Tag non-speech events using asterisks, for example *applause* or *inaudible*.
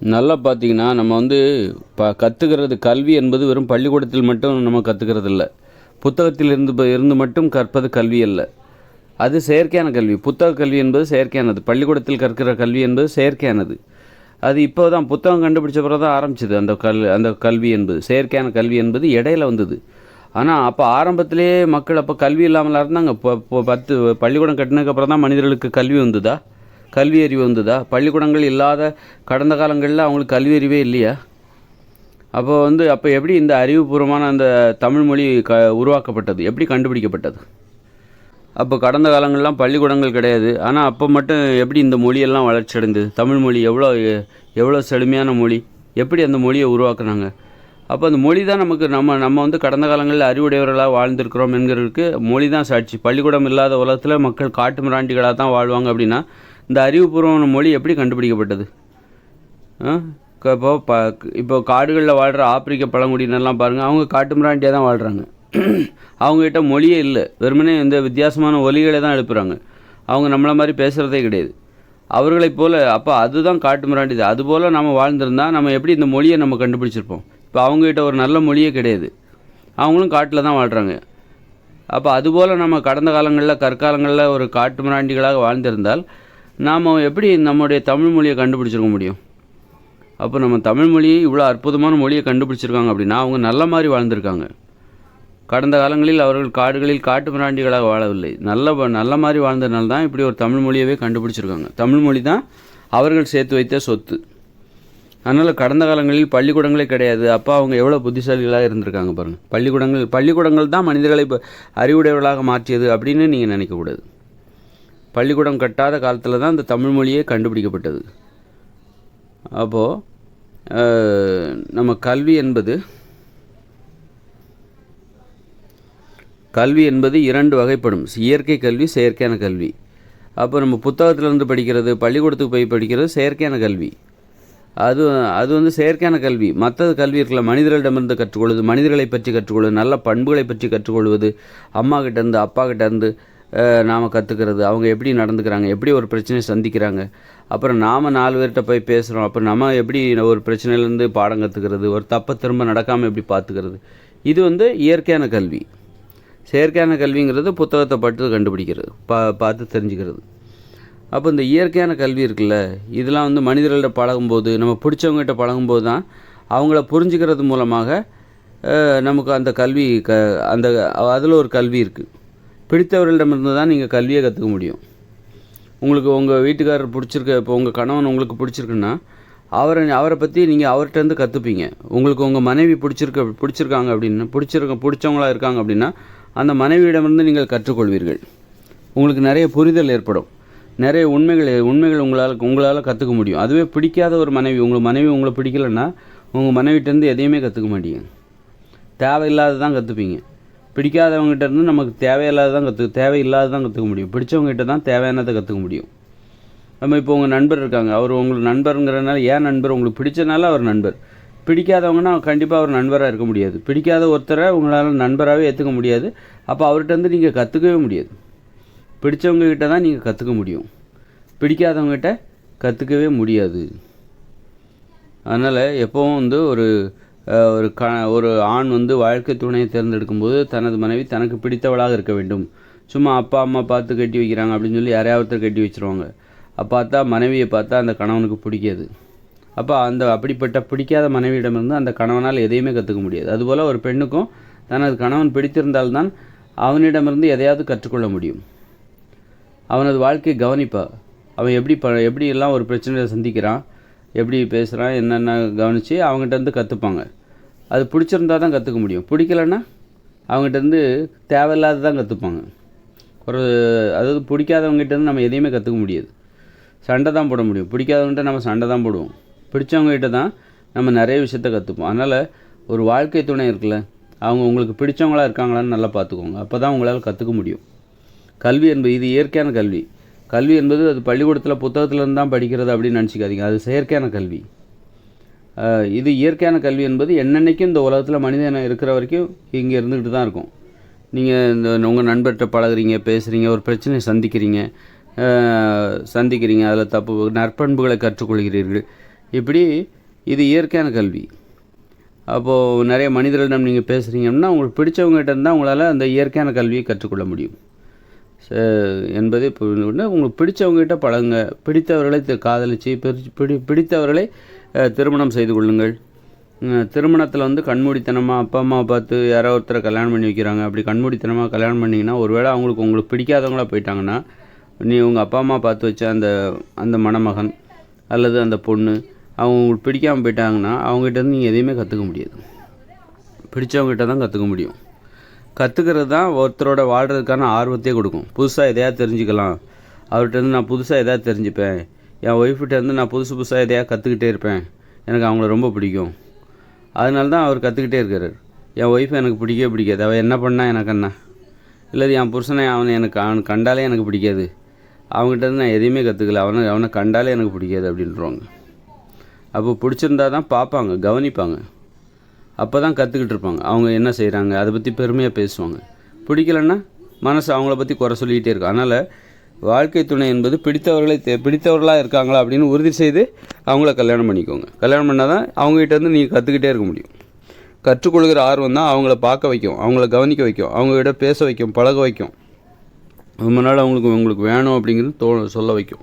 நல்லா பார்த்தீங்கன்னா நம்ம வந்து இப்போ கற்றுக்கிறது கல்வி என்பது வெறும் பள்ளிக்கூடத்தில் மட்டும் நம்ம கற்றுக்கிறது இல்லை புத்தகத்தில் இருந்து இருந்து மட்டும் கற்பது கல்வி அல்ல. அது செயற்கையான கல்வி. புத்தக கல்வி என்பது செயற்கையானது. பள்ளிக்கூடத்தில் கற்கிற கல்வி என்பது செயற்கையானது. அது இப்போ தான் புத்தகம் கண்டுபிடிச்ச பிறகு தான் ஆரம்பிச்சது அந்த கல் அந்த கல்வி என்பது. செயற்கையான கல்வி என்பது இடையில வந்தது. ஆனால் அப்போ ஆரம்பத்திலேயே மக்கள் அப்போ கல்வி இல்லாமலாம் இருந்தாங்க. இப்போ பத்து பள்ளிக்கூடம் கட்டினதுக்கப்புறம் தான் மனிதர்களுக்கு கல்வி வந்ததா? கல்வி அறிவு வந்ததா? பள்ளிக்கூடங்கள் இல்லாத கடந்த காலங்களில் அவங்களுக்கு கல்வி அறிவே இல்லையா? அப்போ வந்து அப்போ எப்படி இந்த அறிவுபூர்வமான அந்த தமிழ் மொழி க உருவாக்கப்பட்டது? எப்படி கண்டுபிடிக்கப்பட்டது? அப்போ கடந்த காலங்கள்லாம் பள்ளிக்கூடங்கள் கிடையாது. ஆனால் அப்போ மட்டும் எப்படி இந்த மொழியெல்லாம் வளர்ச்சி அடைந்தது? தமிழ் மொழி எவ்வளோ எவ்வளோ செழுமையான மொழி? எப்படி அந்த மொழியை உருவாக்குனாங்க? அப்போ அந்த மொழி தான் நமக்கு நம்ம நம்ம வந்து கடந்த காலங்களில் அறிவுடையவர்களாக வாழ்ந்திருக்கிறோம் என்கிறதுக்கு மொழி தான் சாட்சி. பள்ளிக்கூடம் இல்லாத உலகத்தில் மக்கள் காட்டு மிராண்டிகளாக தான் வாழ்வாங்க அப்படின்னா இந்த அறிவுபூர்வமான மொழி எப்படி கண்டுபிடிக்கப்பட்டது? இப்போ ப இப்போ காடுகளில் வாழ்கிற ஆப்பிரிக்க பழங்குடியினர்லாம் பாருங்கள் அவங்க காட்டு மிராண்டியாக தான் வாழ்கிறாங்க *clears throat* அவங்ககிட்ட மொழியே இல்லை. வெறுமனே இந்த வித்தியாசமான ஒலிகளை தான் எழுப்புகிறாங்க அவங்க நம்மளை மாதிரி பேசுகிறதே கிடையாது. அவர்களைப் போல் அப்போ அதுதான் காட்டு மிராண்டிது அதுபோல் நம்ம வாழ்ந்திருந்தா நம்ம எப்படி இந்த மொழியை நம்ம கண்டுபிடிச்சிருப்போம்? இப்போ அவங்ககிட்ட ஒரு நல்ல மொழியே கிடையாது. அவங்களும் காட்டில் தான் வாழ்கிறாங்க அப்போ அதுபோல் நம்ம கடந்த காலங்களில் கற்காலங்களில் ஒரு காட்டு மிராண்டிகளாக வாழ்ந்திருந்தால் நாம் எப்படி நம்முடைய தமிழ் மொழியை கண்டுபிடிச்சிருக்க முடியும்? அப்போ நம்ம தமிழ் மொழியை இவ்வளோ அற்புதமான மொழியை கண்டுபிடிச்சிருக்காங்க அப்படின்னா அவங்க நல்ல மாதிரி வாழ்ந்திருக்காங்க. கடந்த காலங்களில் அவர்கள் காடுகளில் காட்டு மிராண்டிகளாக வாழவில்லை. நல்ல நல்ல மாதிரி வாழ்ந்ததுனால தான் இப்படி ஒரு தமிழ் மொழியவே கண்டுபிடிச்சிருக்காங்க. தமிழ் மொழி தான் அவர்கள் சேர்த்து வைத்த சொத்து. அதனால் கடந்த காலங்களில் பள்ளிக்கூடங்களே கிடையாது. அப்போ அவங்க எவ்வளோ புத்திசாலிகளாக இருந்திருக்காங்க பாருங்கள் பள்ளிக்கூடங்கள் பள்ளிக்கூடங்கள் தான் மனிதர்களை இப்போ அறிவுடையவர்களாக மாற்றியது அப்படின்னு நீங்கள் நினைக்கக்கூடாது. பள்ளிக்கூடம் கட்டாத காலத்தில் தான் இந்த தமிழ் மொழியே கண்டுபிடிக்கப்பட்டது. அப்போது நம்ம கல்வி என்பது கல்வி என்பது இரண்டு வகைப்படும். இயற்கை கல்வி செயற்கையான கல்வி. அப்போ நம்ம புத்தகத்திலேருந்து படிக்கிறது பள்ளிக்கூடத்துக்கு போய் படிக்கிறது செயற்கையான கல்வி. அது அது வந்து செயற்கையான கல்வி. மற்றது கல்வி இருக்கல மனிதர்களிடமிருந்து கற்றுக்கொள்வது மனிதர்களை பற்றி கற்றுக்கொள்வது நல்ல பண்புகளை பற்றி கற்றுக்கொள்வது அம்மா கிட்டேருந்து அப்பா கிட்டேருந்து நாம் கற்றுக்கிறது அவங்க எப்படி நடந்துக்கிறாங்க? எப்படி ஒரு பிரச்சனையை சந்திக்கிறாங்க? அப்புறம் நாம் நாலு பேர்கிட்ட போய் பேசுகிறோம் அப்புறம் நம்ம எப்படி ஒரு பிரச்சனையிலேருந்து பாடம் கற்றுக்கிறது ஒரு தப்பை திரும்ப நடக்காமல் எப்படி பார்த்துக்கிறது? இது வந்து இயற்கையான கல்வி. செயற்கையான கல்விங்கிறது புத்தகத்தை பட்டு கண்டுபிடிக்கிறது. பா பார்த்து தெரிஞ்சுக்கிறது. அப்போ இந்த இயற்கையான கல்வி இருக்குல்ல இதெல்லாம் வந்து மனிதர்கள்ட்ட பழகும்போது நம்ம பிடிச்சவங்ககிட்ட பழகும்போது தான் அவங்கள புரிஞ்சுக்கிறது மூலமாக நமக்கு அந்த கல்வி க அந்த அதில் ஒரு கல்வி இருக்குது பிடித்தவர்களிடமிருந்து தான் நீங்கள் கல்வியை கற்றுக்க முடியும். உங்களுக்கு உங்கள் வீட்டுக்காரர் பிடிச்சிருக்க இப்போ உங்கள் கணவன் உங்களுக்கு பிடிச்சிருக்குன்னா அவரை அவரை பற்றி நீங்கள் அவர்கிட்டருந்து கற்றுப்பீங்க உங்களுக்கு உங்கள் மனைவி பிடிச்சிருக்க பிடிச்சிருக்காங்க அப்படின்னு பிடிச்சிருக்க பிடிச்சவங்களா இருக்காங்க அப்படின்னா அந்த மனைவியிடமிருந்து நீங்கள் கற்றுக்கொள்வீர்கள். உங்களுக்கு நிறைய புரிதல் ஏற்படும். நிறைய உண்மைகள் உண்மைகள் உங்களால் உங்களால் கற்றுக்க முடியும். அதுவே பிடிக்காத ஒரு மனைவி உங்கள் மனைவி உங்களை பிடிக்கலன்னா உங்கள் மனைவிட்டேருந்து எதையுமே கற்றுக்க மாட்டீங்க. தேவையில்லாததான் கற்றுப்பீங்க பிடிக்காதவங்ககிட்ட இருந்து நமக்கு தேவையில்லாததான் கற்று தேவையில்லாததான் கற்றுக்க முடியும். பிடிச்சவங்ககிட்ட தான் தேவையானதை கற்றுக்க முடியும். நம்ம இப்போ உங்கள் நண்பர் இருக்காங்க. அவர் உங்களுக்கு நண்பருங்கிறனால ஏன் நண்பர்? உங்களுக்கு பிடிச்சனால அவர் நண்பர். பிடிக்காதவங்கன்னா கண்டிப்பாக அவர் நண்பராக இருக்க முடியாது. பிடிக்காத ஒருத்தரை உங்களால் நண்பராகவே ஏற்றுக்க முடியாது. அப்போ அவர்கிட்ட வந்து நீங்கள் கற்றுக்கவே முடியாது. பிடிச்சவங்ககிட்ட தான் நீங்கள் கற்றுக்க முடியும். பிடிக்காதவங்ககிட்ட கற்றுக்கவே முடியாது. அதனால் எப்போவும் வந்து ஒரு ஒரு க ஒரு ஆண் வந்து வாழ்க்கை துணையை தேர்ந்தெடுக்கும்போது தனது மனைவி தனக்கு பிடித்தவளாக இருக்க வேண்டும். சும்மா அப்பா அம்மா பார்த்து கட்டி வைக்கிறாங்க அப்படின்னு சொல்லி யாரையாவது ஒருத்தர் கட்டி வச்சிருவாங்க. பார்த்தா மனைவியை பார்த்தா அந்த கணவனுக்கு பிடிக்காது. அப்போ அந்த அப்படிப்பட்ட பிடிக்காத மனைவியிடமிருந்து அந்த கணவனால் எதையுமே கற்றுக்க முடியாது. அதுபோல் ஒரு பெண்ணுக்கும் தனது கணவன் பிடித்திருந்தால்தான் அவனிடமிருந்து எதையாவது கற்றுக்கொள்ள முடியும். அவனது வாழ்க்கையை கவனிப்பா. அவன் எப்படி ப எப்படி எல்லாம் ஒரு பிரச்சனையை சந்திக்கிறான்? எப்படி பேசுகிறான் என்னென்ன கவனித்து அவங்ககிட்டருந்து கற்றுப்பாங்க அது பிடிச்சிருந்தா தான் கற்றுக்க முடியும். பிடிக்கலன்னா அவங்ககிட்ட இருந்து தேவையில்லாத தான் கற்றுப்பாங்க ஒரு அதாவது பிடிக்காதவங்ககிட்டருந்து நம்ம எதையுமே கற்றுக்க முடியாது. சண்டை தான் போட முடியும். பிடிக்காதவங்ககிட்ட நம்ம சண்டை தான் போடுவோம். பிடிச்சவங்ககிட்ட தான் நம்ம நிறைய விஷயத்த கற்றுப்போம் அதனால் ஒரு வாழ்க்கை துணை இருக்குல்ல அவங்க உங்களுக்கு பிடிச்சவங்களா இருக்காங்களான்னு நல்லா பார்த்துக்கோங்க. அப்போ தான் உங்களால் கற்றுக்க முடியும். கல்வி என்பது இது இயற்கையான கல்வி. கல்வி என்பது அது பள்ளிக்கூடத்தில் புத்தகத்திலேருந்து தான் படிக்கிறது அப்படின்னு நினச்சிக்காதீங்க. அது செயற்கையான கல்வி. இது இயற்கையான கல்வி என்பது என்னென்னைக்கும் இந்த உலகத்தில் மனிதன் இருக்கிற வரைக்கும் இங்கே இருந்துக்கிட்டு தான் இருக்கும். நீங்கள் இந்த உங்கள் நண்பர்கிட்ட பழகுறீங்க பேசுகிறீங்க ஒரு பிரச்சனையை சந்திக்கிறீங்க சந்திக்கிறீங்க அதில் தப்பு நற்பண்புகளை கற்றுக்கொள்கிறீர்கள். இப்படி இது இயற்கையான கல்வி. அப்போது நிறைய மனிதர்களிடம் நீங்கள் பேசுகிறீங்கன்னா உங்களுக்கு பிடிச்சவங்ககிட்ட இருந்தால் உங்களால் அந்த இயற்கையான கல்வியை கற்றுக்கொள்ள முடியும். என்பதை புரிந்து கொண்டு உங்களுக்கு பிடித்தவங்ககிட்ட பழகுங்க. பிடித்தவர்களை காதலிச்சு பிடி பிடி பிடித்தவர்களை திருமணம் செய்து கொள்ளுங்கள். திருமணத்தில் வந்து கண்மூடித்தனமாக அப்பா அம்மா பார்த்து யாரோ ஒருத்தரை கல்யாணம் பண்ணி வைக்கிறாங்க. அப்படி கண்மூடித்தனமாக கல்யாணம் பண்ணிங்கன்னா ஒருவேளை அவங்களுக்கு உங்களுக்கு பிடிக்காதவங்களா போயிட்டாங்கன்னா நீ உங்கள் அப்பா அம்மா பார்த்து வச்ச அந்த அந்த மணமகன் அல்லது அந்த பொண்ணு அவங்க உங்களுக்கு பிடிக்காமல் போயிட்டாங்கன்னா அவங்ககிட்ட இருந்து நீங்கள் எதையுமே கற்றுக்க முடியாது. பிடிச்சவங்ககிட்ட தான் கற்றுக்க முடியும். கற்றுக்கிறது தான் ஒருத்தரோட வாழ்கிறதுக்கான ஆர்வத்தையே கொடுக்கும். புதுசாக எதையாவது தெரிஞ்சுக்கலாம். அவர்கிட்டருந்து நான் புதுசாக எதாவது தெரிஞ்சுப்பேன். என் ஒய்ஃப்கிட்டேருந்து நான் புதுசு புதுசாக எதையாவது கற்றுக்கிட்டே இருப்பேன். எனக்கு அவங்கள ரொம்ப பிடிக்கும். அதனால தான் அவர் கற்றுக்கிட்டே இருக்கிறார் என் ஒய்ஃப் எனக்கு பிடிக்கவே பிடிக்காது. அவள் என்ன பண்ணா எனக்கு என்ன? இல்லை என் புருஷனை அவனை எனக்கு அவனை கண்டாலே எனக்கு பிடிக்காது. அவங்ககிட்ட நான் எதையுமே கற்றுக்கல அவனை அவனை கண்டாலே எனக்கு பிடிக்காது அப்படின்றவங்க. அப்போ பிடிச்சிருந்தா தான் பார்ப்பாங்க கவனிப்பாங்க. அப்போ தான் கற்றுக்கிட்டு இருப்பாங்க. அவங்க என்ன செய்கிறாங்க அதை பற்றி பெருமையாக பேசுவாங்க. பிடிக்கலன்னா மனசு அவங்கள பற்றி குறை சொல்லிக்கிட்டே இருக்கும். அதனால் வாழ்க்கை துணை என்பது பிடித்தவர்களை தே- பிடித்தவர்களாக இருக்காங்களா அப்படின்னு உறுதி செய்து அவங்கள கல்யாணம் பண்ணிக்கோங்க. கல்யாணம் பண்ணால் தான் அவங்ககிட்ட வந்து நீங்கள் கற்றுக்கிட்டே இருக்க முடியும். கற்றுக்கொள்கிற ஆர்வம் தான் அவங்கள பார்க்க வைக்கும் அவங்கள கவனிக்க வைக்கும் அவங்ககிட்ட பேச வைக்கும் பழக வைக்கும். ரொம்ப நாள் அவங்களுக்கு உங்களுக்கு வேணும் அப்படிங்கிறது தோ சொல்ல வைக்கும்.